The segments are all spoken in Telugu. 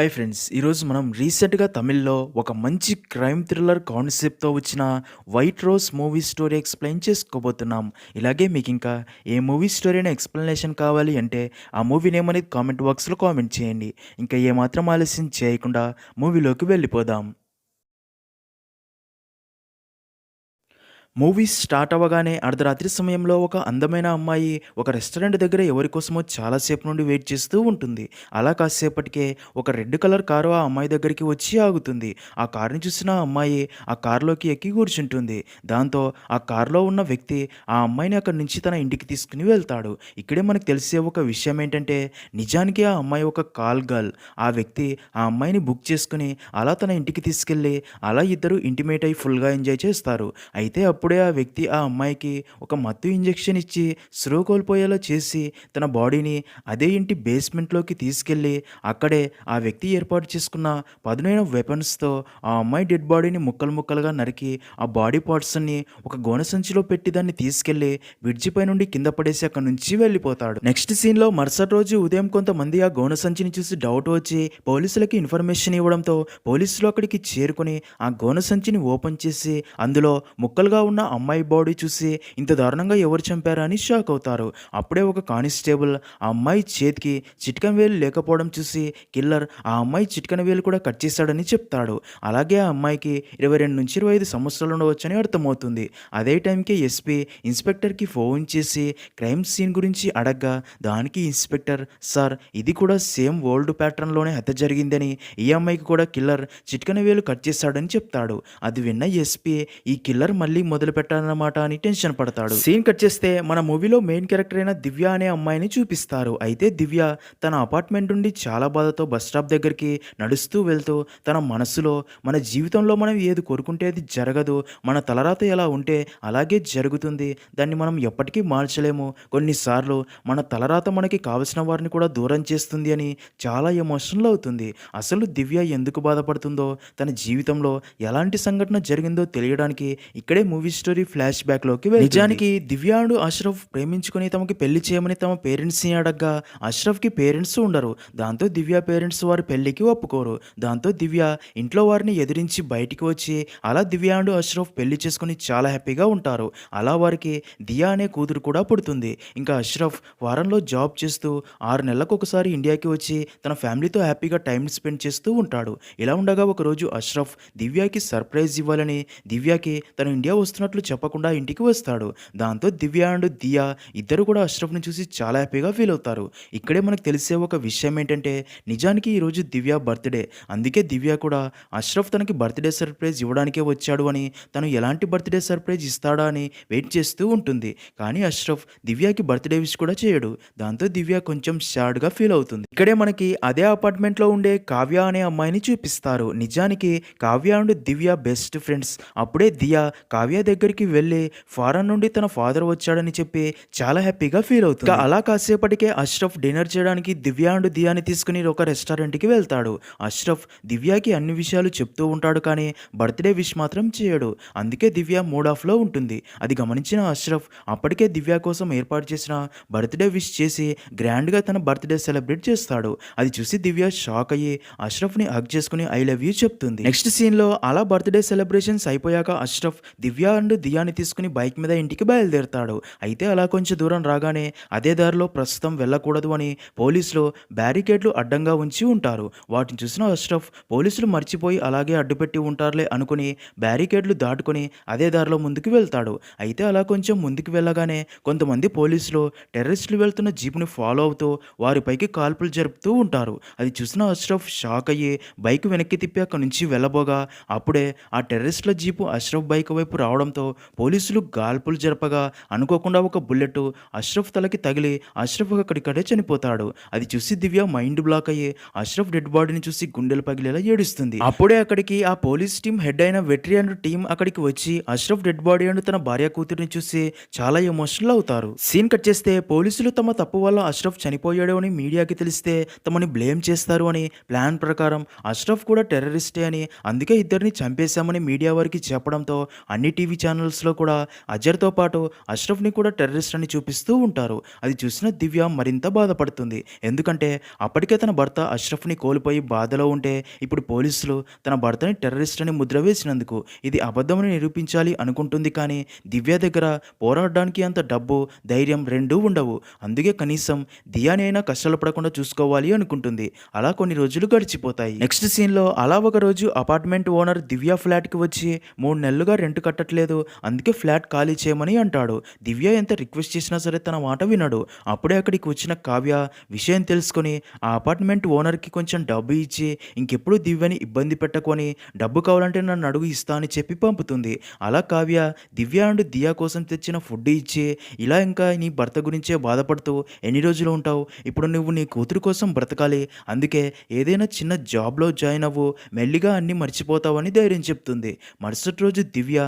హాయ్ ఫ్రెండ్స్ ఈరోజు మనం రీసెంట్గా తమిళ్ళో ఒక మంచి క్రైమ్ థ్రిల్లర్ కాన్సెప్ట్తో వచ్చిన white rose movie story explain చేసుకోబోతున్నాం. ఇలాగే మీకు ఇంకా ఏ మూవీ స్టోరీ అయినా ఎక్స్ప్లెనేషన్ కావాలి అంటే ఆ మూవీ నేమ్ అనేది కామెంట్ బాక్స్లో కామెంట్ చేయండి. ఇంకా ఏమాత్రం ఆలస్యం చేయకుండా మూవీలోకి వెళ్ళిపోదాం. మూవీస్ స్టార్ట్ అవ్వగానే అర్ధరాత్రి సమయంలో ఒక అందమైన అమ్మాయి ఒక రెస్టారెంట్ దగ్గర ఎవరి కోసమో చాలాసేపు నుండి వెయిట్ చేస్తూ ఉంటుంది. అలా కాసేపటికే ఒక రెడ్ కలర్ కారు ఆ అమ్మాయి దగ్గరికి వచ్చి ఆగుతుంది. ఆ కారుని చూసిన అమ్మాయి ఆ కారులోకి ఎక్కి కూర్చుంటుంది. దాంతో ఆ కారులో ఉన్న వ్యక్తి ఆ అమ్మాయిని అక్కడి నుంచి తన ఇంటికి తీసుకుని వెళ్తాడు. ఇక్కడే మనకు తెలిసే ఒక విషయం ఏంటంటే నిజానికి ఆ అమ్మాయి ఒక కాల్ గర్ల్. ఆ వ్యక్తి ఆ అమ్మాయిని బుక్ చేసుకుని అలా తన ఇంటికి తీసుకెళ్ళి అలా ఇద్దరు ఇంటిమేట్ అయి ఫుల్గా ఎంజాయ్ చేస్తారు. అయితే అప్పుడే ఆ వ్యక్తి ఆ అమ్మాయికి ఒక మత్తు ఇంజెక్షన్ ఇచ్చి స్రో కోల్పోయేలా చేసి తన బాడీని అదే ఇంటి బేస్మెంట్లోకి తీసుకెళ్ళి అక్కడే ఆ వ్యక్తి ఏర్పాటు చేసుకున్న పదునైన వెపన్స్తో ఆ అమ్మాయి డెడ్ బాడీని ముక్కలు ముక్కలుగా నరికి ఆ బాడీ పార్ట్స్ని ఒక గోనె సంచిలో పెట్టి దాన్ని తీసుకెళ్ళి బ్రిడ్జి పై నుండి కింద పడేసి అక్కడ నుంచి వెళ్ళిపోతాడు. నెక్స్ట్ సీన్లో మరుసటి రోజు ఉదయం కొంతమంది ఆ గోన సంచిని చూసి డౌట్ వచ్చి పోలీసులకి ఇన్ఫర్మేషన్ ఇవ్వడంతో పోలీసులు అక్కడికి చేరుకుని ఆ గోనె సంచిని ఓపెన్ చేసి అందులో ముక్కలుగా ఉన్న అమ్మాయి బాడీ చూసి ఇంత దారుణంగా ఎవరు చంపారా అని షాక్ అవుతారు. అప్పుడే ఒక కానిస్టేబుల్ ఆ అమ్మాయి చేతికి చిట్కన వేలు లేకపోవడం చూసి కిల్లర్ ఆ అమ్మాయి చిట్కన వేలు కూడా కట్ చేశాడని చెప్తాడు. అలాగే ఆ అమ్మాయికి ఇరవై రెండు నుంచి ఇరవై ఐదు సంవత్సరాలు ఉండవచ్చని అర్థమవుతుంది. అదే టైంకి ఎస్పీ ఇన్స్పెక్టర్కి ఫోన్ చేసి క్రైమ్ సీన్ గురించి అడగ్గా దానికి ఇన్స్పెక్టర్ సార్ ఇది కూడా సేమ్ ఓల్డ్ ప్యాటర్న్లోనే హత్య జరిగిందని ఈ అమ్మాయికి కూడా కిల్లర్ చిట్కన వేలు కట్ చేశాడని చెప్తాడు. అది విన్న ఎస్పీ ఈ కిల్లర్ మళ్ళీ మొదలు పెట్టాలన్నమాట అని టెన్షన్ పడతాడు. సీన్ కట్ చేస్తే మన మూవీలో మెయిన్ క్యారెక్టర్ అయిన దివ్య అనే అమ్మాయిని చూపిస్తారు. అయితే దివ్య తన అపార్ట్మెంట్ నుండి చాలా బాధతో బస్ స్టాప్ దగ్గరికి నడుస్తూ వెళ్తూ తన మనసులో మన జీవితంలో మనం ఏది కోరుకుంటే అది జరగదు మన తలరాత ఎలా ఉంటే అలాగే జరుగుతుంది దాన్ని మనం ఎప్పటికీ మార్చలేము. కొన్నిసార్లు మన తలరాత మనకి కావలసిన వారిని కూడా దూరం చేస్తుంది అని చాలా ఎమోషనల్ అవుతుంది. అసలు దివ్య ఎందుకు బాధపడుతుందో తన జీవితంలో ఎలాంటి సంఘటన జరిగిందో తెలియడానికి ఇక్కడే మూవీ స్టోరీ ఫ్లాష్ బ్యాక్లోకి నిజానికి దివ్యాడు అష్రఫ్ ప్రేమించుకుని తమకి పెళ్ళి చేయమని తమ పేరెంట్స్ని అడగ్గా అష్రఫ్కి పేరెంట్స్ ఉండరు. దాంతో దివ్య పేరెంట్స్ వారి పెళ్ళికి ఒప్పుకోరు. దాంతో దివ్య ఇంట్లో వారిని ఎదిరించి బయటికి వచ్చి అలా దివ్యాండు అష్రఫ్ పెళ్ళి చేసుకుని చాలా హ్యాపీగా ఉంటారు. అలా వారికి దియా అనే కూతురు కూడా పుడుతుంది. ఇంకా అష్రఫ్ వారంలో జాబ్ చేస్తూ ఆరు నెలలకు ఒకసారి ఇండియాకి వచ్చి తన ఫ్యామిలీతో హ్యాపీగా టైం స్పెండ్ చేస్తూ ఉంటాడు. ఇలా ఉండగా ఒకరోజు అష్రఫ్ దివ్యాకి సర్ప్రైజ్ ఇవ్వాలని దివ్యాకి తను ఇండియా వస్తున్నట్లు చెప్పకుండా ఇంటికి వస్తాడు. దాంతో దివ్య అండ్ దియా ఇద్దరు కూడా అష్రఫ్ని చూసి చాలా హ్యాపీగా ఫీల్ అవుతారు. ఇక్కడే మనకు తెలిసే ఒక విషయం ఏంటంటే నిజానికి ఈరోజు దివ్య బర్త్డే. అందుకే దివ్య కూడా అష్రఫ్ తనకి బర్త్డే సర్ప్రైజ్ ఇవ్వడానికే వచ్చాడు అని తను ఎలాంటి బర్త్డే సర్ప్రైజ్ ఇస్తాడా అని వెయిట్ చేస్తూ ఉంటుంది. కానీ అష్రఫ్ దివ్యకి బర్త్డే విష్ కూడా చేయడు. దాంతో దివ్య కొంచెం షాడ్గా ఫీల్ అవుతుంది. ఇక్కడే మనకి అదే అపార్ట్మెంట్లో ఉండే కావ్య అనే అమ్మాయిని చూపిస్తారు. నిజానికి Kavya and Divya best friends. అప్పుడే దియా కావ్య దగ్గరికి వెళ్ళి ఫారెన్ నుండి తన ఫాదర్ వచ్చాడని చెప్పి చాలా హ్యాపీగా ఫీల్ అవుతుంది. అలా కాసేపటికే అష్రఫ్ డిన్నర్ చేయడానికి దివ్య అండ్ దియాని తీసుకుని ఒక రెస్టారెంట్కి వెళ్తాడు. అష్రఫ్ దివ్యాకి అన్ని విషయాలు చెప్తూ ఉంటాడు కానీ బర్త్డే విష్ మాత్రం చేయడు. అందుకే దివ్య మూడ్ ఆఫ్లో ఉంటుంది. అది గమనించిన అష్రఫ్ అప్పటికే దివ్య కోసం ఏర్పాటు చేసిన బర్త్డే విష్ చేసి గ్రాండ్గా తన బర్త్డే సెలబ్రేట్ చేస్తాడు. అది చూసి దివ్య షాక్ అయ్యి అష్రఫ్ని హగ్ చేసుకుని ఐ లవ్ యూ చెప్తుంది. నెక్స్ట్ సీన్లో అలా బర్త్డే సెలబ్రేషన్స్ అయిపోయాక అష్రఫ్ దివ్య అండ్ దియాని తీసుకుని బైక్ మీద ఇంటికి బయలుదేరుతాడు. అయితే అలా కొంచెం దూరం రాగానే అదే దారిలో ప్రస్తుతం వెళ్ళకూడదు అని పోలీసులు బ్యారికేడ్లు అడ్డంగా ఉంచి ఉంటారు. వాటిని చూసిన అష్రఫ్ పోలీసులు మర్చిపోయి అలాగే అడ్డుపెట్టి ఉంటారులే అనుకుని బ్యారికేడ్లు దాటుకొని అదే దారిలో ముందుకు వెళ్తాడు. అయితే అలా కొంచెం ముందుకు వెళ్ళగానే కొంతమంది పోలీసులు టెర్రరిస్టులు వెళ్తున్న జీపుని ఫాలో అవుతూ వారిపైకి కాల్పులు జరుపుతూ ఉంటారు. అది చూసిన అష్రఫ్ షాక్ అయ్యి బైక్ వెనక్కి తిప్పి అక్కడి నుంచి వెళ్ళబోగా అప్పుడే ఆ టెర్రరిస్టుల జీపు అష్రఫ్ బైక్ వైపు రావడం రావడంతో పోలీసులు గాల్పులు జరపగా అనుకోకుండా ఒక బుల్లెట్ అష్రఫ్ తలకి తగిలి అష్రఫ్ అక్కడిక్కడే చనిపోతాడు. అది చూసి దివ్య మైండ్ బ్లాక్ అయ్యి అష్రఫ్ డెడ్ బాడీని చూసి గుండెలు పగిలేలా ఏడుస్తుంది. అప్పుడే అక్కడికి ఆ పోలీస్ టీం హెడ్ అయిన వెట్రి అండ్ టీం అక్కడికి వచ్చి అష్రఫ్ డెడ్ బాడీ అండ్ తన భార్య కూతురిని చూసి చాలా ఎమోషనల్ అవుతారు. సీన్ కట్ చేస్తే పోలీసులు తమ తప్పు వల్ల అష్రఫ్ చనిపోయాడు అని మీడియాకి తెలిస్తే తమని బ్లేమ్ చేస్తారు అని ప్లాన్ ప్రకారం అష్రఫ్ కూడా టెర్రరిస్టే అని అందుకే ఇద్దరిని చంపేశామని మీడియా వారికి చెప్పడంతో అన్ని టీవీ ఛానల్స్‌లో కూడా అజర్‌తో పాటు అష్రఫ్‌ని కూడా టెర్రరిస్ట్ అని చూపిస్తూ ఉంటారు. అది చూసిన దివ్య మరింత బాధపడుతుంది. ఎందుకంటే అప్పటికే తన భర్త అష్రఫ్‌ని కోల్పోయి బాధలో ఉంటే ఇప్పుడు పోలీసులు తన భర్తని టెర్రరిస్ట్ అని ముద్ర వేసినందుకు ఇది అబద్ధమని నిరూపించాలి అనుకుంటుంది కానీ దివ్య దగ్గర పోరాడడానికి అంత డబ్బు, ధైర్యం రెండూ ఉండవు. అందుకే కనీసం దియానైనా కష్టాలు పడకుండా చూసుకోవాలి అనుకుంటుంది. అలా కొన్ని రోజులు గడిచిపోతాయి. నెక్స్ట్ సీన్‌లో అలా ఒకరోజు అపార్ట్మెంట్ ఓనర్ దివ్య ఫ్లాట్‌కి వచ్చి మూడు నెలలుగా రెంట్ కట్టట్లేదు. లేదు అందుకే ఫ్లాట్ ఖాళీ చేయమని అంటాడు. దివ్య ఎంత రిక్వెస్ట్ చేసినా సరే తన మాట వినడు. అప్పుడే అక్కడికి వచ్చిన కావ్య విషయం తెలుసుకొని ఆ అపార్ట్మెంట్ ఓనర్‌కి కొంచెం డబ్బు ఇచ్చి ఇంకెప్పుడు దివ్యని ఇబ్బంది పెట్టకొని డబ్బు కావాలంటే నన్ను అడుగు ఇస్తా అని చెప్పి పంపుతుంది. అలా కావ్య దివ్య అండ్ దియా కోసం తెచ్చిన ఫుడ్ ఇచ్చి ఇలా ఇంకా నీ భర్త గురించే బాధపడుతూ ఎన్ని రోజులు ఉంటావు? ఇప్పుడు నువ్వు నీ కూతురు కోసం బ్రతకాలి. అందుకే ఏదైనా చిన్న జాబ్‌లో జాయిన్ అవ్వు. మెల్లిగా అన్నీ మర్చిపోతావని ధైర్యం చెప్తుంది. మరుసటి రోజు దివ్య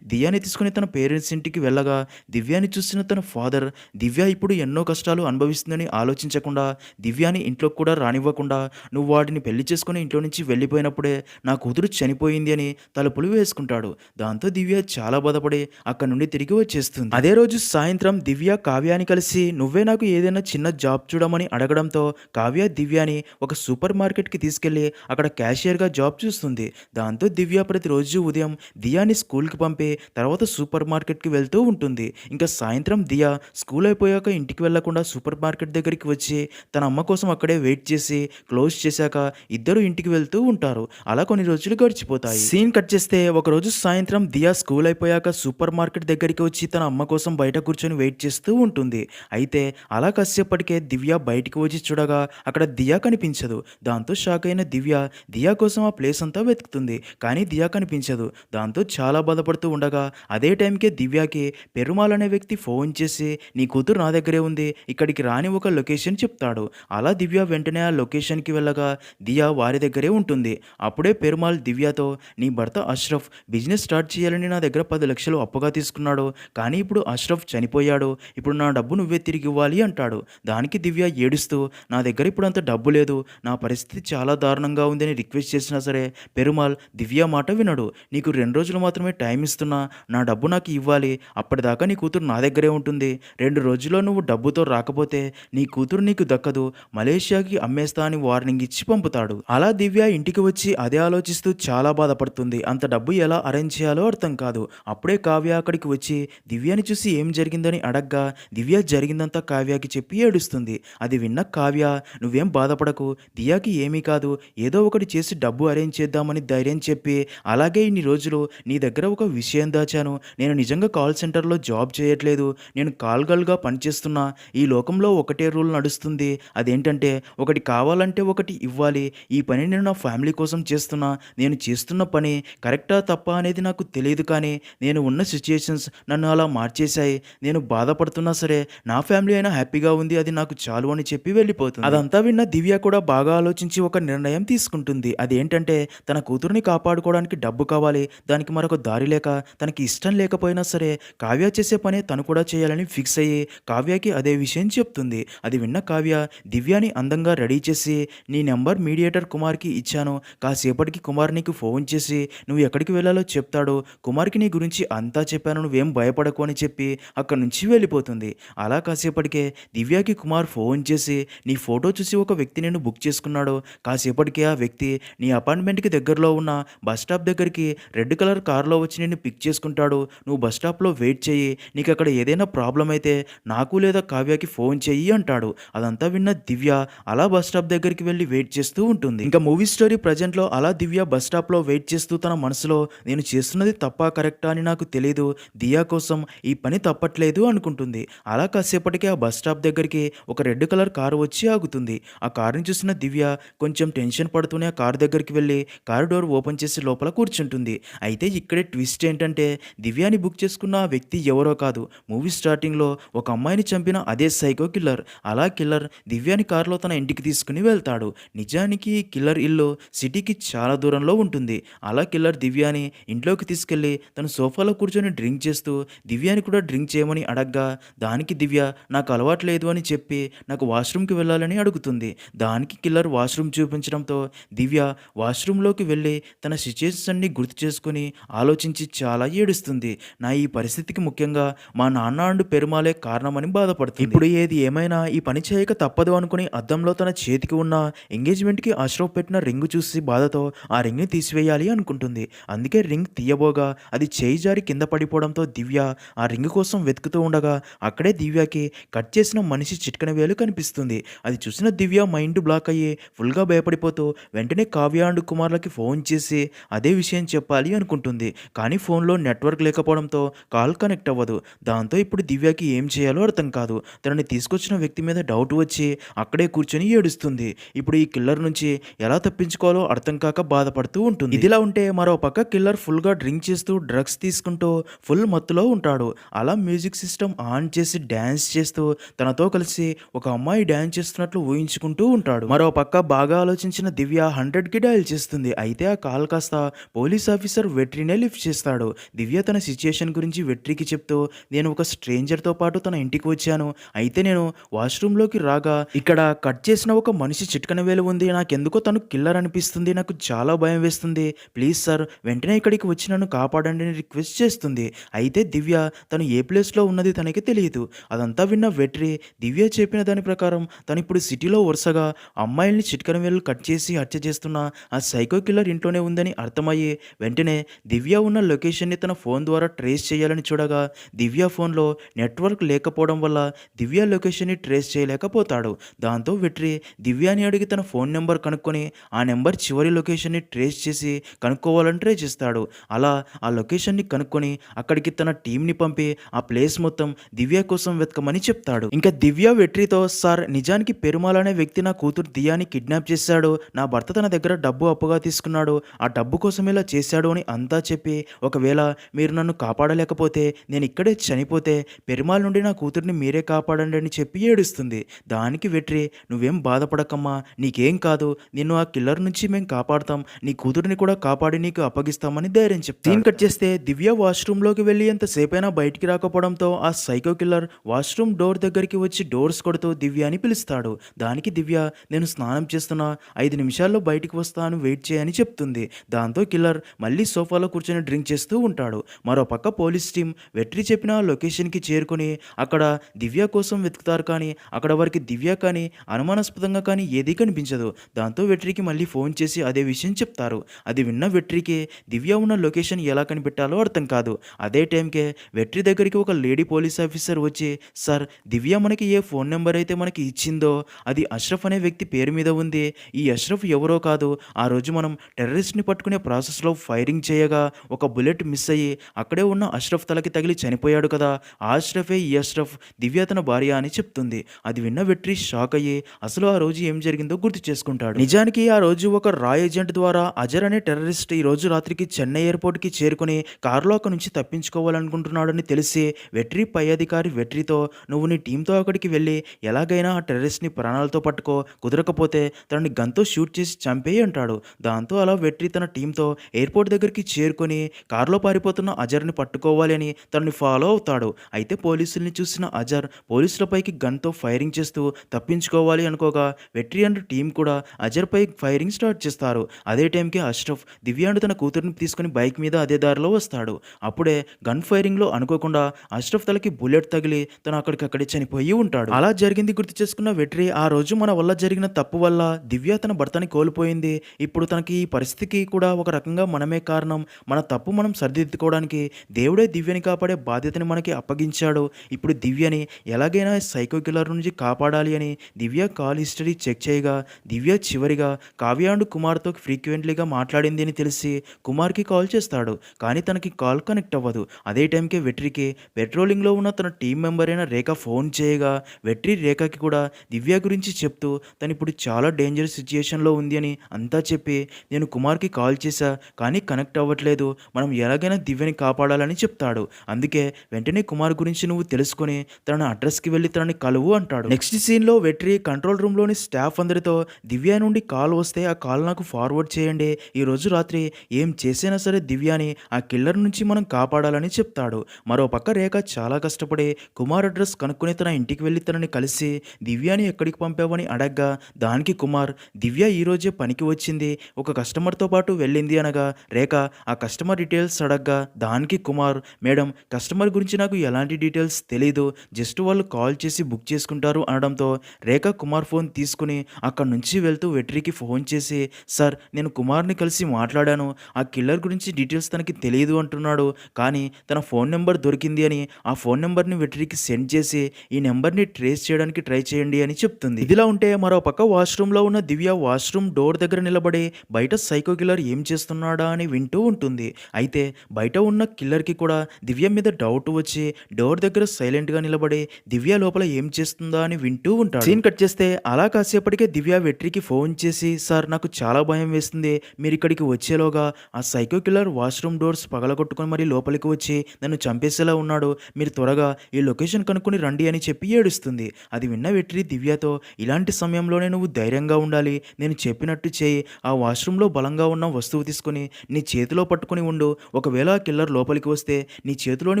దివ్యాని తీసుకొని తన పేరెంట్స్ ఇంటికి వెళ్ళగా దివ్యాని చూసిన తన ఫాదర్ దివ్య ఇప్పుడు ఎన్నో కష్టాలు అనుభవిస్తుందని ఆలోచించకుండా దివ్యాని ఇంట్లోకి కూడా రానివ్వకుండా నువ్వు వాడిని పెళ్ళి చేసుకుని ఇంట్లో నుంచి వెళ్ళిపోయినప్పుడే నా కూతురు చనిపోయింది అని తలుపులు వేసుకుంటాడు. దాంతో దివ్య చాలా బాధపడి అక్కడి నుండి తిరిగి వచ్చేస్తుంది. అదే రోజు సాయంత్రం దివ్య కావ్యాని కలిసి నువ్వే నాకు ఏదైనా చిన్న జాబ్ చూడమని అడగడంతో కావ్య దివ్యాని ఒక సూపర్ మార్కెట్‌కి తీసుకెళ్ళి అక్కడ క్యాషియర్‌గా జాబ్ చూస్తుంది. దాంతో దివ్య ప్రతిరోజు ఉదయం దియాని స్కూల్‌కి పంపి తర్వాత సూపర్ మార్కెట్‌కి వెళ్తూ ఉంటుంది. ఇంకా సాయంత్రం దియా స్కూల్ అయిపోయాక ఇంటికి వెళ్ళకుండా సూపర్ మార్కెట్ దగ్గరికి వచ్చి తన అమ్మ కోసం అక్కడే వెయిట్ చేసి క్లోజ్ చేశాక ఇద్దరు ఇంటికి వెళ్తూ ఉంటారు. అలా కొన్ని రోజులు గడిచిపోతాయి. సీన్ కట్ చేస్తే ఒకరోజు సాయంత్రం దియా స్కూల్ అయిపోయాక సూపర్ మార్కెట్ దగ్గరికి వచ్చి తన అమ్మ కోసం బయట కూర్చొని వెయిట్ చేస్తూ ఉంటుంది. అయితే అలా కాసేపటికే దివ్య బయటికి వచ్చి చూడగా అక్కడ దియా కనిపించదు. దాంతో షాక్ అయిన దివ్య దియా కోసం ఆ ప్లేస్ అంతా వెతుకుతుంది. కానీ దియా కనిపించదు. దాంతో చాలా బాధపడుతూ ఉండగా అదే టైంకే దివ్యకి పెరుమాల్ అనే వ్యక్తి ఫోన్ చేసి నీ కూతురు నా దగ్గరే ఉంది. ఇక్కడికి రాని ఒక లొకేషన్ చెప్తాడు. అలా దివ్య వెంటనే ఆ లొకేషన్‌కి వెళ్ళగా దియా వారి దగ్గరే ఉంటుంది. అప్పుడే పెరుమాల్ దివ్యతో నీ భర్త అష్రఫ్ బిజినెస్ స్టార్ట్ చేయాలని నా దగ్గర పది లక్షలు అప్పుగా తీసుకున్నాడు. కానీ ఇప్పుడు అష్రఫ్ చనిపోయాడు. ఇప్పుడు నా డబ్బు నువ్వే తిరిగి ఇవ్వాలి అంటాడు. దానికి దివ్య ఏడుస్తూ నా దగ్గర ఇప్పుడు అంత డబ్బు లేదు. నా పరిస్థితి చాలా దారుణంగా ఉందని రిక్వెస్ట్ చేసినా సరే పెరుమాల్ దివ్య మాట వినడు. నీకు రెండు రోజులు మాత్రమే టైం ఇస్తున్నా. నా డబ్బు నాకు ఇవ్వాలి. అప్పటిదాకా నీ కూతురు నా దగ్గరే ఉంటుంది. రెండు రోజుల్లో నువ్వు డబ్బుతో రాకపోతే నీ కూతురు నీకు దక్కదు. మలేషియాకి అమ్మేస్తా అని వార్నింగ్ ఇచ్చి పంపుతాడు. అలా దివ్య ఇంటికి వచ్చి అదే ఆలోచిస్తూ చాలా బాధపడుతుంది. అంత డబ్బు ఎలా అరేంజ్ చేయాలో అర్థం కాదు. అప్పుడే కావ్య అక్కడికి వచ్చి దివ్యని చూసి ఏం జరిగిందని అడగ్గా దివ్య జరిగిందంతా కావ్యకి చెప్పి ఏడుస్తుంది. అది విన్న కావ్య నువ్వేం బాధపడకు. దియాకి ఏమీ కాదు. ఏదో ఒకటి చేసి డబ్బు అరేంజ్ చేద్దామని ధైర్యం చెప్పి అలాగే ఇన్ని రోజులు నీ దగ్గర ఒక విషయం దాచాను. నేను నిజంగా కాల్ సెంటర్‌లో జాబ్ చేయట్లేదు. నేను కాల్ గర్ల్‌గా పనిచేస్తున్నా. ఈ లోకంలో ఒకటే రూల్ నడుస్తుంది. అదేంటంటే ఒకటి కావాలంటే ఒకటి ఇవ్వాలి. ఈ పని నేను నా ఫ్యామిలీ కోసం చేస్తున్నా. నేను చేస్తున్న పని కరెక్టా తప్ప అనేది నాకు తెలియదు కానీ నేను ఉన్న సిచ్యుయేషన్స్ నన్ను అలా మార్చేశాయి. నేను బాధపడుతున్నా సరే నా ఫ్యామిలీ అయినా హ్యాపీగా ఉంది. అది నాకు చాలు అని చెప్పి వెళ్ళిపోతుంది. అదంతా విన్న దివ్య కూడా బాగా ఆలోచించి ఒక నిర్ణయం తీసుకుంటుంది. అదేంటంటే తన కూతురిని కాపాడుకోవడానికి డబ్బు కావాలి. దానికి మరొక దారి లేక తనకి ఇష్టం లేకపోయినా సరే కావ్య చేసే పనే తను కూడా చేయాలని ఫిక్స్ అయ్యి కావ్యకి అదే విషయం చెప్తుంది. అది విన్న కావ్య దివ్యాని అందంగా రెడీ చేసి నీ నెంబర్ మీడియేటర్ కుమార్‌కి ఇచ్చాను. కాసేపటికి కుమార్ నీకు ఫోన్ చేసి నువ్వు ఎక్కడికి వెళ్ళాలో చెప్తాడు. కుమార్‌కి నీ గురించి అంతా చెప్పాను. నువ్వేం భయపడకు అని చెప్పి అక్కడి నుంచి వెళ్ళిపోతుంది. అలా కాసేపటికే దివ్యాకి కుమార్ ఫోన్ చేసి నీ ఫోటో చూసి ఒక వ్యక్తి నేను బుక్ చేసుకున్నాడు. కాసేపటికే ఆ వ్యక్తి నీ అపార్ట్మెంట్‌కి దగ్గరలో ఉన్న బస్ స్టాప్ దగ్గరికి రెడ్ కలర్ కార్‌లో వచ్చి నేను పిక్ చేసుకుంటాడు. నువ్వు బస్ స్టాప్‌లో వెయిట్ చెయ్యి. నీకు అక్కడ ఏదైనా ప్రాబ్లం అయితే నాకు లేదా కావ్యకి ఫోన్ చెయ్యి అంటాడు. అదంతా విన్న దివ్య అలా బస్ స్టాప్ దగ్గరికి వెళ్ళి వెయిట్ చేస్తూ ఉంటుంది. ఇంకా మూవీ స్టోరీ ప్రెజెంట్‌లో అలా దివ్య బస్ స్టాప్‌లో వెయిట్ చేస్తూ తన మనసులో నేను చేస్తున్నది తప్ప కరెక్టా అని నాకు తెలియదు దియా కోసం ఈ పని తప్పట్లేదు అనుకుంటుంది. అలా కాసేపటికే ఆ బస్ స్టాప్ దగ్గరికి ఒక రెడ్ కలర్ కారు వచ్చి ఆగుతుంది. ఆ కారుని చూసిన దివ్య కొంచెం టెన్షన్ పడుతూనే ఆ కారు దగ్గరికి వెళ్ళి కారు డోర్ ఓపెన్ చేసి లోపల కూర్చుంటుంది. అయితే ఇక్కడే ట్విస్ట్ ఏంటంటే దివ్యాని బుక్ చేసుకున్న వ్యక్తి ఎవరో కాదు. మూవీ స్టార్టింగ్‌లో ఒక అమ్మాయిని చంపిన అదే సైకో కిల్లర్. అలా కిల్లర్ దివ్యాని కారులో తన ఇంటికి తీసుకుని వెళ్తాడు. నిజానికి కిల్లర్ ఇల్లు సిటీకి చాలా దూరంలో ఉంటుంది. అలా కిల్లర్ దివ్యాని ఇంట్లోకి తీసుకెళ్ళి తను సోఫాలో కూర్చొని డ్రింక్ చేస్తూ దివ్యాని కూడా డ్రింక్ చేయమని అడగ్గా దానికి దివ్య నాకు అలవాటు లేదు అని చెప్పి నాకు వాష్‌రూమ్‌కి వెళ్ళాలని అడుగుతుంది. దానికి కిల్లర్ వాష్‌రూమ్ చూపించడంతో దివ్య వాష్‌రూమ్‌లోకి వెళ్ళి తన సిట్యుయేషన్స్ గుర్తు చేసుకొని ఆలోచించి చాలా ఏడుస్తుంది. నా ఈ పరిస్థితికి ముఖ్యంగా మా నాన్న అండు పెరుమాలే కారణమని బాధపడుతుంది. ఇప్పుడు ఏది ఏమైనా ఈ పని చేయక తప్పదు అనుకుని అద్దంలో తన చేతికి ఉన్న ఎంగేజ్మెంట్కి అష్రఫ్ పెట్టిన రింగ్ చూసి బాధతో ఆ రింగ్ని తీసివేయాలి అనుకుంటుంది. అందుకే రింగ్ తీయబోగా అది చేయి జారి కింద పడిపోవడంతో దివ్య ఆ రింగ్ కోసం వెతుకుతూ ఉండగా అక్కడే దివ్యకి కట్ చేసిన మనిషి చిట్కన వేలు కనిపిస్తుంది. అది చూసిన దివ్య మైండ్ బ్లాక్ అయ్యి ఫుల్గా భయపడిపోతూ వెంటనే కావ్య అండ్ కుమార్లకి ఫోన్ చేసి అదే విషయం చెప్పాలి అనుకుంటుంది. కానీ ఫోన్లో నెట్వర్క్ లేకపోవడంతో కాల్ కనెక్ట్ అవ్వదు. దాంతో ఇప్పుడు దివ్యకి ఏం చేయాలో అర్థం కాదు. తనని తీసుకొచ్చిన వ్యక్తి మీద డౌట్ వచ్చి అక్కడే కూర్చొని ఏడుస్తుంది. ఇప్పుడు ఈ కిల్లర్ నుంచి ఎలా తప్పించుకోవాలో అర్థం కాక బాధపడుతూ ఉంటుంది. ఇదిలా ఉంటే మరో పక్క కిల్లర్ ఫుల్గా డ్రింక్ చేస్తూ డ్రగ్స్ తీసుకుంటూ ఫుల్ మత్తులో ఉంటాడు. అలా మ్యూజిక్ సిస్టమ్ ఆన్ చేసి డ్యాన్స్ చేస్తూ తనతో కలిసి ఒక అమ్మాయి డ్యాన్స్ చేస్తున్నట్లు ఊహించుకుంటూ ఉంటాడు. మరో పక్క బాగా ఆలోచించిన దివ్య హండ్రెడ్కి డయల్ చేస్తుంది. అయితే ఆ కాల్ కాస్త పోలీస్ ఆఫీసర్ వెట్రీనే లిఫ్ట్ చేస్తాడు. దివ్య తన సిచ్యుయేషన్ గురించి వెట్రీకి చెప్తూ నేను ఒక స్ట్రేంజర్తో పాటు తన ఇంటికి వచ్చాను. అయితే నేను వాష్రూమ్లోకి రాగా ఇక్కడ కట్ చేసిన ఒక మనిషి చిట్కన వేలు ఉంది. నాకెందుకో తను కిల్లర్ అనిపిస్తుంది. నాకు చాలా భయం వేస్తుంది. ప్లీజ్ సార్ వెంటనే ఇక్కడికి వచ్చి నన్ను కాపాడండి అని రిక్వెస్ట్ చేస్తుంది. అయితే దివ్య తను ఏ ప్లేస్లో ఉన్నది తనకి తెలియదు. అదంతా విన్న వెట్రీ దివ్య చెప్పిన దాని ప్రకారం తను ఇప్పుడు సిటీలో వరుసగా అమ్మాయిల్ని చిట్కన వేలు కట్ చేసి హత్య చేస్తున్న ఆ సైకో కిల్లర్ ఇంట్లోనే ఉందని అర్థమయ్యి వెంటనే దివ్య ఉన్న లొకేషన్ని తన ఫోన్ ద్వారా ట్రేస్ చేయాలని చూడగా దివ్య ఫోన్లో నెట్వర్క్ లేకపోవడం వల్ల దివ్య లొకేషన్ని ట్రేస్ చేయలేకపోతాడు. దాంతో వెట్రి దివ్యాని అడిగి తన ఫోన్ నెంబర్ కనుక్కొని ఆ నెంబర్ చివరి లొకేషన్ని ట్రేస్ చేసి కనుక్కోవాలని ట్రై చేస్తాడు అలా ఆ లొకేషన్ని కనుక్కొని అక్కడికి తన టీంని పంపి ఆ ప్లేస్ మొత్తం దివ్య కోసం వెతకమని చెప్తాడు. ఇంకా దివ్య వెట్రితో సార్ నిజానికి పెరుమాల్ అనే వ్యక్తి నా కూతురు దియాని కిడ్నాప్ చేశాడు. నా భర్త తన దగ్గర డబ్బు అప్పుగా తీసుకున్నాడు. ఆ డబ్బు కోసం ఇలా చేశాడు అని అంతా చెప్పి ఒకవేళ మీరు నన్ను కాపాడలేకపోతే నేను ఇక్కడే చనిపోతే పెరుమాల్ నుండి నా కూతుర్ని మీరే కాపాడండి అని చెప్పి ఏడుస్తుంది. దానికి వెట్రి నువ్వేం బాధపడకమ్మా నీకేం కాదు నిన్ను ఆ కిల్లర్ నుంచి మేము కాపాడుతాం నీ కూతురిని కూడా కాపాడి నీకు అప్పగిస్తామని ధైర్యం చెప్తాను సీన్ కట్ చేస్తే దివ్య వాష్రూమ్లోకి వెళ్ళి ఎంతసేపైనా బయటికి రాకపోవడంతో ఆ సైకో కిల్లర్ వాష్రూమ్ డోర్ దగ్గరికి వచ్చి డోర్స్ కొడుతూ దివ్య అని పిలుస్తాడు. దానికి దివ్య నేను స్నానం చేస్తున్నా ఐదు నిమిషాల్లో బయటికి వస్తాను వెయిట్ చేయని చెప్తుంది. దాంతో కిల్లర్ మళ్ళీ సోఫాలో కూర్చొని డ్రింక్ చేస్తూ ఉంటాడు. మరో పక్క పోలీస్ టీం వెట్రి చెప్పిన లొకేషన్కి చేరుకుని అక్కడ దివ్య కోసం వెతుకుతారు కానీ అక్కడ వారికి దివ్య కానీ అనుమానాస్పదంగా కానీ ఏదీ కనిపించదు. దాంతో వెట్రికి మళ్ళీ ఫోన్ చేసి అదే విషయం చెప్తారు. అది విన్న వెట్రికి దివ్య ఉన్న లొకేషన్ ఎలా కనిపెట్టాలో అర్థం కాదు. అదే టైంకే వెట్రి దగ్గరికి ఒక లేడీ పోలీస్ ఆఫీసర్ వచ్చి సార్ దివ్య మనకి ఏ ఫోన్ నెంబర్ అయితే మనకి ఇచ్చిందో అది అష్రఫ్ అనే వ్యక్తి పేరు మీద ఉంది. ఈ అష్రఫ్ ఎవరో కాదు. ఆ రోజు మనం టెర్రరిస్ట్ని పట్టుకునే ప్రాసెస్లో ఫైరింగ్ చేయగా ఒక బుల్లెట్ మిస్ అయ్యి అక్కడే ఉన్న అష్రఫ్ తలకి తగిలి చనిపోయాడు కదా. ఆ అష్రఫే ఈ అష్రఫ్ దివ్య తన భార్య అని చెప్తుంది. అది విన్న వెట్రి షాక్ అయ్యి అసలు ఆ రోజు ఏం జరిగిందో గుర్తు చేసుకుంటాడు. నిజానికి ఆ రోజు ఒక రా ఏజెంట్ ద్వారా అజర్ అనే టెర్రరిస్ట్ ఈ రోజు రాత్రికి చెన్నై ఎయిర్పోర్ట్కి చేరుకుని కారులో అక్కడి నుంచి తప్పించుకోవాలనుకుంటున్నాడని తెలిసి వెట్రి పై అధికారి వెట్రితో నువ్వు నీ టీంతో అక్కడికి వెళ్ళి ఎలాగైనా ఆ టెర్రరిస్ట్ని ప్రాణాలతో పట్టుకో కుదరకపోతే తనని గన్తో షూట్ చేసి చంపేయి అంటాడు. దాంతో అలా వెట్రి తన టీంతో ఎయిర్పోర్ట్ దగ్గరికి చేరుకొని కారులో పారిపోతున్న అజర్ని పట్టుకోవాలి అని తనని ఫాలో అవుతాడు. అయితే పోలీసుల్ని చూసిన అజర్ పోలీసులపైకి గన్తో ఫైరింగ్ చేస్తూ తప్పించుకోవాలి అనుకోగా వెట్రి అండ్ టీం కూడా అజర్పై ఫైరింగ్ స్టార్ట్ చేస్తారు. అదే టైంకి అష్రఫ్ దివ్యాండు తన కూతురిని తీసుకుని బైక్ మీద అదే దారిలో వస్తాడు. అప్పుడే గన్ ఫైరింగ్లో అనుకోకుండా అష్రఫ్ తలకి బుల్లెట్ తగిలి తను అక్కడికక్కడే చనిపోయి ఉంటాడు. అలా జరిగింది గుర్తు చేసుకున్న వెట్రి ఆ రోజు మన వల్ల జరిగిన తప్పు వల్ల దివ్య తన భర్తని కోల్పోయింది. ఇప్పుడు తనకి ఈ పరిస్థితికి కూడా ఒక రకంగా మనమే కారణం. మన తప్పు మనం సరిదిద్దుకోవడానికి దేవుడే దివ్యని కాపాడే బాధ్యతని మనకి అప్పగించాడు. ఇప్పుడు దివ్యని ఎలాగైనా సైకో కిల్లర్ నుంచి కాపాడాలి అని దివ్య కాల్ హిస్టరీ చెక్ చేయగా దివ్య చివరిగా కావ్యాండు కుమార్తో ఫ్రీక్వెంట్లీగా మాట్లాడింది అని తెలిసి కుమార్కి కాల్ చేస్తాడు. కానీ తనకి కాల్ కనెక్ట్ అవ్వదు. అదే టైంకి వెట్రికి పెట్రోలింగ్లో ఉన్న తన టీం మెంబర్ అయిన రేఖ ఫోన్ చేయగా వెట్రి రేఖకి కూడా దివ్య గురించి చెప్తూ తను ఇప్పుడు చాలా డేంజర్ సిచ్యుయేషన్లో ఉంది అని అంతా చెప్పి నేను కుమార్కి కాల్ చేశా. కానీ కనెక్ట్ అవ్వట్లేదు. మనం ఎలాగైనా దివ్యని కాపాడాలని చెప్తాడు. అందుకే వెంటనే కుమార్ గురించి నువ్వు తెలుసుకొని తన అడ్రస్కి వెళ్ళి తనని కలువు అంటాడు. నెక్స్ట్ సీన్లో వెట్రి కంట్రోల్ రూమ్లోని స్టాఫ్ అందరితో దివ్య నుండి కాల్ వస్తే ఆ కాల్ నాకు ఫార్వర్డ్ చేయండి. ఈ రోజు రాత్రి ఏం చేసైనా సరే దివ్యాని ఆ కిల్లర్ నుంచి మనం కాపాడాలని చెప్తాడు. మరో పక్క రేఖ చాలా కష్టపడి కుమార్ అడ్రస్ కనుక్కుని తన ఇంటికి వెళ్ళి తనని కలిసి దివ్యాని ఎక్కడికి పంపావని అడగ్గా దానికి కుమార్ దివ్య ఈ రోజే పనికి వచ్చింది ఒక కస్టమర్తో పాటు వెళ్ళింది అనగా రేఖ ఆ కస్టమర్ డీటెయిల్స్ అడగ అడగ్గా దానికి కుమార్ మేడం కస్టమర్ గురించి నాకు ఎలాంటి డీటెయిల్స్ తెలియదు జస్ట్ వాళ్ళు కాల్ చేసి బుక్ చేసుకుంటారు అనడంతో రేఖ కుమార్ ఫోన్ తీసుకుని అక్కడి నుంచి వెళ్తూ వెట్రికి ఫోన్ చేసి సార్ నేను కుమార్ని కలిసి మాట్లాడాను. ఆ కిల్లర్ గురించి డీటెయిల్స్ తనకి తెలియదు అంటున్నాడు. కానీ తన ఫోన్ నెంబర్ దొరికింది అని ఆ ఫోన్ నెంబర్ని వెట్రికి సెండ్ చేసి ఈ నెంబర్ని ట్రేస్ చేయడానికి ట్రై చేయండి అని చెప్తుంది. ఇదిలా ఉంటే మరో పక్క వాష్రూమ్లో ఉన్న దివ్య వాష్రూమ్ డోర్ దగ్గర నిలబడి బయట సైకో కిల్లర్ ఏం చేస్తున్నాడా అని వింటూ ఉంటుంది. అయితే బయట ఉన్న కిల్లర్కి కూడా దివ్య మీద డౌట్ వచ్చి డోర్ దగ్గర సైలెంట్గా నిలబడి దివ్య లోపల ఏం చేస్తుందా అని వింటూ ఉంటాడు. సీన్ కట్ చేస్తే అలా కాసేపటికే దివ్య వెట్రికి ఫోన్ చేసి సార్ నాకు చాలా భయం వేస్తుంది. మీరు ఇక్కడికి వచ్చేలోగా ఆ సైకో కిల్లర్ వాష్రూమ్ డోర్స్ పగలగొట్టుకొని మరి లోపలికి వచ్చి నన్ను చంపేసేలా ఉన్నాడు. మీరు త్వరగా ఈ లొకేషన్ కనుక్కొని రండి అని చెప్పి ఏడుస్తుంది. అది విన్న వెట్రి దివ్యతో ఇలాంటి సమయంలోనే నువ్వు ధైర్యంగా ఉండాలి. నేను చెప్పినట్టు చేయి. ఆ వాష్రూమ్లో బలంగా ఉన్న వస్తువు తీసుకొని నీ చేతిలో పట్టుకొని ఉండు. ఒకవేళ ఆ కిల్లర్ లోపలికి వస్తే నీ చేతిలోని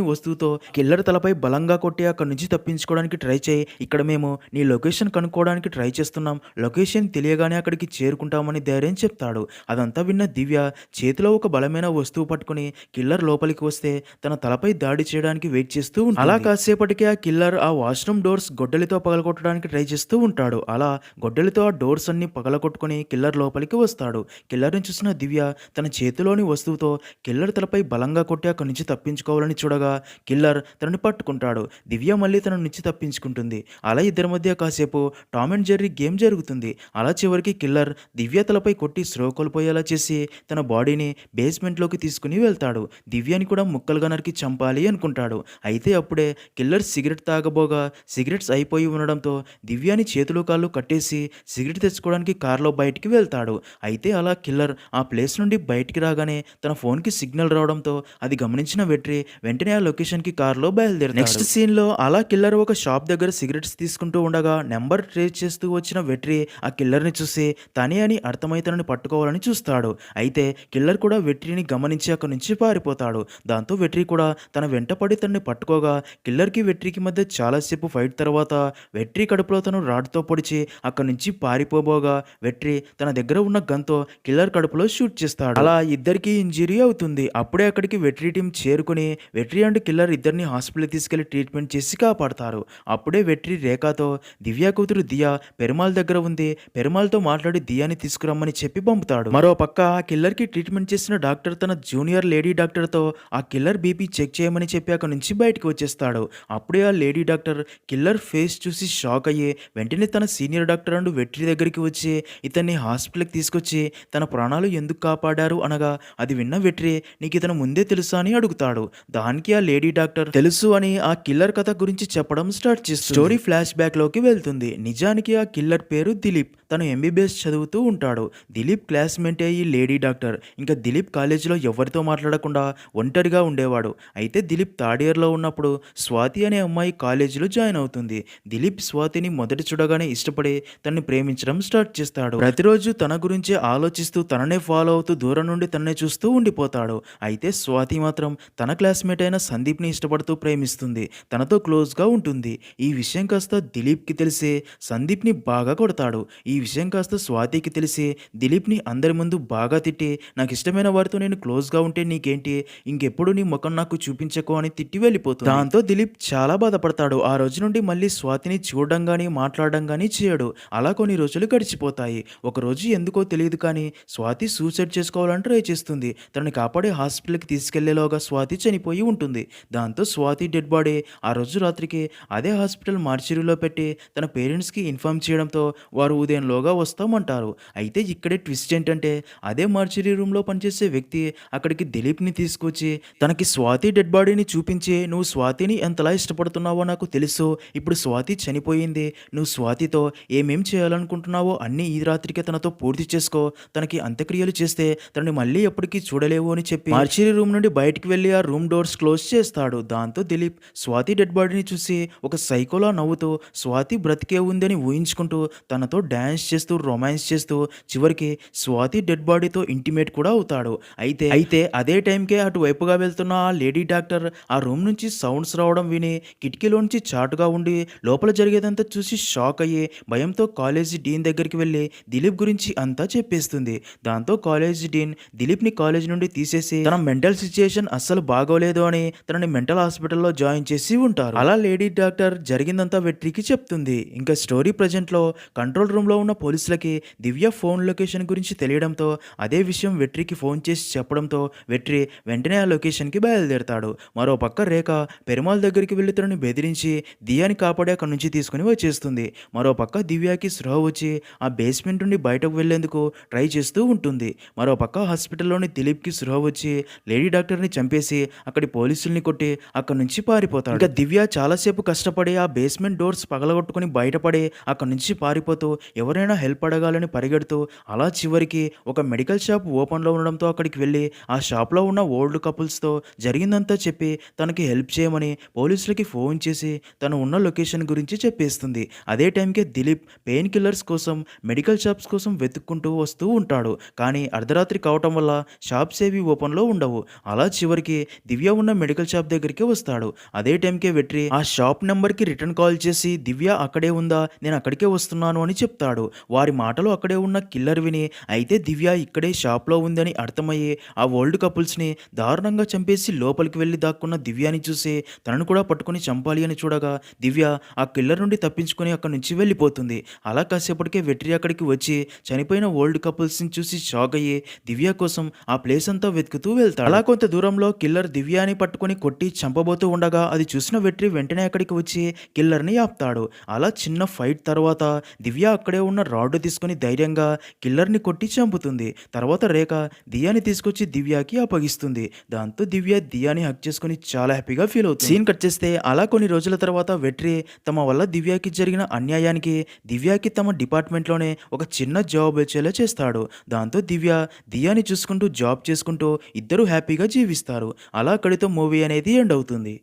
వస్తువుతో కిల్లర్ తలపై బలంగా కొట్టి అక్కడి నుంచి తప్పించుకోవడానికి ట్రై చేయి. ఇక్కడ మేము నీ లొకేషన్ కనుక్కోవడానికి ట్రై చేస్తున్నాం. లొకేషన్ తెలియగానే అక్కడికి చేరుకుంటామని ధైర్యం చెప్తాడు. అదంతా విన్న దివ్య చేతిలో ఒక బలమైన వస్తువు పట్టుకుని కిల్లర్ లోపలికి వస్తే తన తలపై దాడి చేయడానికి వెయిట్ చేస్తూ అలా కాసేపటికి ఆ కిల్లర్ ఆ వాష్రూమ్ డోర్స్ గొడ్డలితో పగలగొట్టడానికి ట్రై చేస్తూ ఉంటాడు. అలా గొడ్డలితో ఆ డోర్స్ అన్ని పగలగొట్టుకుని కిల్లర్ లోపలికి వస్తాడు. కిల్లర్ని చూసిన దివ్య తన చేతిలోని వస్తువుతో కిల్లర్ తలపై బలంగా కొట్టి అక్కడి నుంచి తప్పించుకోవాలని చూడగా కిల్లర్ తనని పట్టుకుంటాడు. దివ్య మళ్ళీ తన నుంచి తప్పించుకుంటుంది. అలా ఇద్దరి మధ్య కాసేపు టామ్ అండ్ జెర్రీ గేమ్ జరుగుతుంది. అలా చివరికి కిల్లర్ దివ్య తలపై కొట్టి స్లో కోల్పోయేలా చేసి తన బాడీని బేస్మెంట్లోకి తీసుకుని వెళ్తాడు. దివ్యని కూడా ముక్కలుగా నరికి చంపాలి అనుకుంటాడు. అయితే అప్పుడే కిల్లర్ సిగరెట్ తాగబోగా సిగరెట్స్ అయిపోయి ఉండడంతో దివ్యాని చేతులు కాళ్ళు కట్టేసి సిగరెట్ తెచ్చుకోవడానికి కారులో బయటికి వెళ్తాడు. అయితే అలా కిల్లర్ ఆ ప్లేస్ నుండి బయటికి రాగానే తన ఫోన్కి సిగ్నల్ రావడం ఉండడంతో అది గమనించిన వెట్రి వెంటనే ఆ లొకేషన్కి కారులో బయలుదేరి నెక్స్ట్ సీన్లో అలా కిల్లర్ ఒక షాప్ దగ్గర సిగరెట్స్ తీసుకుంటూ ఉండగా నెంబర్ ట్రేస్ చేస్తూ వచ్చిన వెట్రి ఆ కిల్లర్ని చూసి తనే అని అర్థమైతనని పట్టుకోవాలని చూస్తాడు. అయితే కిల్లర్ కూడా వెట్రిని గమనించి అక్కడి నుంచి పారిపోతాడు. దాంతో వెట్రి కూడా తన వెంటపడి తనని పట్టుకోగా కిల్లర్కి వెట్రికి మధ్య చాలాసేపు ఫైట్ తర్వాత వెట్రి కడుపులో తను రాడ్తో పొడిచి అక్కడి నుంచి పారిపోబోగా వెట్రి తన దగ్గర ఉన్న గన్తో కిల్లర్ కడుపులో షూట్ చేస్తాడు. అలా ఇద్దరికి ఇంజరీ అవుతుంది. అప్పుడే అక్కడికి వెట్రీ టీం చేరుకుని వెట్రి అండ్ కిల్లర్ ఇద్దరిని హాస్పిటల్ తీసుకెళ్ళి ట్రీట్మెంట్ చేసి కాపాడతారు. అప్పుడే వెట్రి రేఖతో దివ్య కూతురు దియా పెరుమాల్ దగ్గర ఉంది. పెరుమాల్తో మాట్లాడి దియాని తీసుకురమ్మని చెప్పి పంపుతాడు. మరో పక్క ఆ కిల్లర్కి ట్రీట్మెంట్ చేసిన డాక్టర్ తన జూనియర్ లేడీ డాక్టర్తో ఆ కిల్లర్ బీపీ చెక్ చేయమని చెప్పి అక్కడి నుంచి బయటకు వచ్చేస్తాడు. అప్పుడే ఆ లేడీ డాక్టర్ కిల్లర్ ఫేస్ చూసి షాక్ అయ్యి వెంటనే తన సీనియర్ డాక్టర్ అండ్ వెట్రీ దగ్గరికి వచ్చి ఇతన్ని హాస్పిటల్కి తీసుకొచ్చి తన ప్రాణాలు ఎందుకు కాపాడారు అనగా అది విన్న వెట్రి నీకు ఇతను ముందే తెలుసా అని అడుగుతాడు. దానికి ఆ లేడీ డాక్టర్ తెలుసు అని ఆ కిల్లర్ కథ గురించి చెప్పడం స్టార్ట్ చేస్తుంది. స్టోరీ ఫ్లాష్ బ్యాక్లోకి వెళ్తుంది. నిజానికి ఆ కిల్లర్ పేరు దిలీప్. తను ఎంబీబీఎస్ చదువుతూ ఉంటాడు. దిలీప్ క్లాస్మేటే ఈ లేడీ డాక్టర్. ఇంకా దిలీప్ కాలేజీలో ఎవరితో మాట్లాడకుండా ఒంటరిగా ఉండేవాడు. అయితే దిలీప్ థర్డ్ ఇయర్లో ఉన్నప్పుడు స్వాతి అనే అమ్మాయి కాలేజీలో జాయిన్ అవుతుంది. దిలీప్ స్వాతిని మొదటి చూడగానే ఇష్టపడి తనని ప్రేమించడం స్టార్ట్ చేస్తాడు. ప్రతిరోజు తన గురించి ఆలోచిస్తూ తననే ఫాలో అవుతూ దూరం నుండి తననే చూస్తూ ఉండిపోతాడు. అయితే అయితే స్వాతి మాత్రం తన క్లాస్మేట్ అయిన సందీప్ని ఇష్టపడుతూ ప్రేమిస్తుంది. తనతో క్లోజ్గా ఉంటుంది. ఈ విషయం కాస్త దిలీప్కి తెలిసే సందీప్ని బాగా కొడతాడు. ఈ విషయం కాస్త స్వాతికి తెలిసే దిలీప్ని అందరి ముందు బాగా తిట్టి నాకు ఇష్టమైన వారితో నేను క్లోజ్గా ఉంటే నీకేంటి? ఇంకెప్పుడు నీ ముఖం నాకు చూపించకు అని తిట్టి వెళ్ళిపోతుంది. దాంతో దిలీప్ చాలా బాధపడతాడు. ఆ రోజు నుండి మళ్ళీ స్వాతిని చూడడం కానీ మాట్లాడడం కానీ చేయడు. అలా కొన్ని రోజులు గడిచిపోతాయి. ఒక రోజు ఎందుకో తెలియదు కానీ స్వాతి సూసైడ్ చేసుకోవాలని ట్రై చేస్తుంది. తనని కాపాడే హాస్పిటల్కి తీసుకెళ్ళేలోగా స్వాతి చనిపోయి ఉంటుంది. దాంతో స్వాతి డెడ్ బాడీ ఆ రోజు రాత్రికి అదే హాస్పిటల్ మార్చిరిలో పెట్టి తన పేరెంట్స్కి ఇన్ఫార్మ్ చేయడంతో వారు ఉదయంలోగా వస్తామంటారు. అయితే ఇక్కడే ట్విస్ట్ ఏంటంటే అదే మార్చిరీ రూమ్లో పనిచేసే వ్యక్తి అక్కడికి దిలీప్ని తీసుకొచ్చి తనకి స్వాతి డెడ్ బాడీని చూపించి నువ్వు స్వాతిని ఎంతలా ఇష్టపడుతున్నావో నాకు తెలుసు. ఇప్పుడు స్వాతి చనిపోయింది. నువ్వు స్వాతితో ఏమేం చేయాలనుకుంటున్నావో అన్నీ ఈ రాత్రికే తనతో పూర్తి చేసుకో. తనకి అంత్యక్రియలు చేస్తే తనని మళ్ళీ ఎప్పటికీ చూడలేవు అని చెప్పి మార్చిరీ రూమ్ నుండి బయటికి వెళ్ళి ఆ రూమ్ డోర్స్ క్లోజ్ చేస్తాడు. దాంతో దిలీప్ స్వాతి డెడ్ బాడీని చూసి ఒక సైకోలా నవ్వుతూ స్వాతి బ్రతికే ఉందని ఊహించుకుంటూ తనతో డ్యాన్స్ చేస్తూ రొమాన్స్ చేస్తూ చివరికి స్వాతి డెడ్ బాడీతో ఇంటిమేట్ కూడా అవుతాడు. అయితే అయితే అదే టైంకే అటువైపుగా వెళ్తున్న ఆ లేడీ డాక్టర్ ఆ రూమ్ నుంచి సౌండ్స్ రావడం విని కిటికీలోంచి చాటుగా ఉండి లోపల జరిగేదంతా చూసి షాక్ అయ్యి భయంతో కాలేజీ డీన్ దగ్గరికి వెళ్ళి దిలీప్ గురించి అంతా చెప్పేస్తుంది. దాంతో కాలేజీ డీన్ దిలీప్ని కాలేజ్ నుండి తీసేసి తన మెంటల్ సిచ్యుయేషన్ అస్సలు బాగోలేదు అని తనని మెంటల్ హాస్పిటల్లో జాయిన్ చేసి ఉంటారు. అలా లేడీ డాక్టర్ జరిగిందంతా వెట్రికి చెప్తుంది. ఇంకా స్టోరీ ప్రజెంట్లో కంట్రోల్ రూమ్లో ఉన్న పోలీసులకి దివ్య ఫోన్ లొకేషన్ గురించి తెలియడంతో అదే విషయం వెట్రికి ఫోన్ చేసి చెప్పడంతో వెట్రి వెంటనే ఆ లొకేషన్కి బయలుదేరతాడు. మరో పక్క రేఖ పెరుమాల్ దగ్గరికి వెళ్ళి తనని బెదిరించి దియాని కాపాడి అక్కడి నుంచి తీసుకుని వచ్చేస్తుంది. మరో పక్క దివ్యాకి స్రోహ వచ్చి ఆ బేస్మెంట్ నుండి బయటకు వెళ్ళేందుకు ట్రై చేస్తూ ఉంటుంది. మరో పక్క హాస్పిటల్లోని దిలీప్కి స్రోహ వచ్చి లేడీ డాక్టర్ని చంపేసి అక్కడి పోలీసుల్ని కొట్టి అక్కడి నుంచి పారిపోతాడు. ఇంకా దివ్య చాలాసేపు కష్టపడి ఆ బేస్మెంట్ డోర్స్ పగలగొట్టుకుని బయటపడి అక్కడి నుంచి పారిపోతూ ఎవరైనా హెల్ప్ అడగాలని పరిగెడుతూ అలా చివరికి ఒక మెడికల్ షాప్ ఓపెన్లో ఉండడంతో అక్కడికి వెళ్ళి ఆ షాప్లో ఉన్న ఓల్డ్ కపుల్స్తో జరిగిందంతా చెప్పి తనకి హెల్ప్ చేయమని పోలీసులకి ఫోన్ చేసి తను ఉన్న లొకేషన్ గురించి చెప్పేస్తుంది. అదే టైంకే దిలీప్ పెయిన్ కిల్లర్స్ కోసం మెడికల్ షాప్స్ కోసం వెతుక్కుంటూ వస్తూ ఉంటాడు. కానీ అర్ధరాత్రి కావటం వల్ల షాప్స్ ఏవి ఓపెన్లో ఉండవు. అలా చివరికి దివ్య ఉన్న మెడికల్ షాప్ దగ్గరికి వస్తాడు. అదే టైంకే వెట్రి ఆ షాప్ నెంబర్కి రిటర్న్ కాల్ చేసి దివ్య అక్కడే ఉందా? నేను అక్కడికే వస్తున్నాను అని చెప్తాడు. వారి మాటలు అక్కడే ఉన్న కిల్లర్ విని అయితే దివ్య ఇక్కడే షాప్లో ఉందని అర్థమయ్యి ఆ ఓల్డ్ కపుల్స్ని దారుణంగా చంపేసి లోపలికి వెళ్ళి దాక్కున్న దివ్యాని చూసి తనను కూడా పట్టుకొని చంపాలి అని చూడగా దివ్య ఆ కిల్లర్ నుండి తప్పించుకుని అక్కడి నుంచి వెళ్ళిపోతుంది. అలా కాసేపటికే వెట్రి అక్కడికి వచ్చి చనిపోయిన ఓల్డ్ కపుల్స్ని చూసి షాక్ అయ్యి దివ్య కోసం ఆ ప్లేస్ అంతా వెతుకుతూ వెళ్తాడు. అలా కొంత దూరంలో కిల్లర్ దివ్యాని పట్టుకొని కొట్టి చంపబోతూ ఉండగా అది చూసిన వెట్రి వెంటనే అక్కడికి వచ్చి కిల్లర్ని ఆపుతాడు. అలా చిన్న ఫైట్ తర్వాత దివ్య అక్కడే ఉన్న రాడ్ తీసుకొని ధైర్యంగా కిల్లర్ని కొట్టి చంపుతుంది. తర్వాత రేఖ దియాని తీసుకొచ్చి దివ్యాకి అప్పగిస్తుంది. దాంతో దివ్య దియాని హక్ చేసుకుని చాలా హ్యాపీగా ఫీల్ అవుతుంది. సీన్ కట్ చేస్తే అలా కొన్ని రోజుల తర్వాత వెట్రి తమ వల్ల దివ్యాకి జరిగిన అన్యాయానికి దివ్యాకి తమ డిపార్ట్మెంట్లోనే ఒక చిన్న జాబ్ వచ్చేలా చేస్తాడు. దాంతో దివ్య దియాని చూసుకుంటూ జాబ్ చేసుకుంటూ ఇద్దరు హ్యాపీగా జీవిస్తారు. అలా అక్కడితో మూవీ అనేది ఎండ్ అవుతుంది.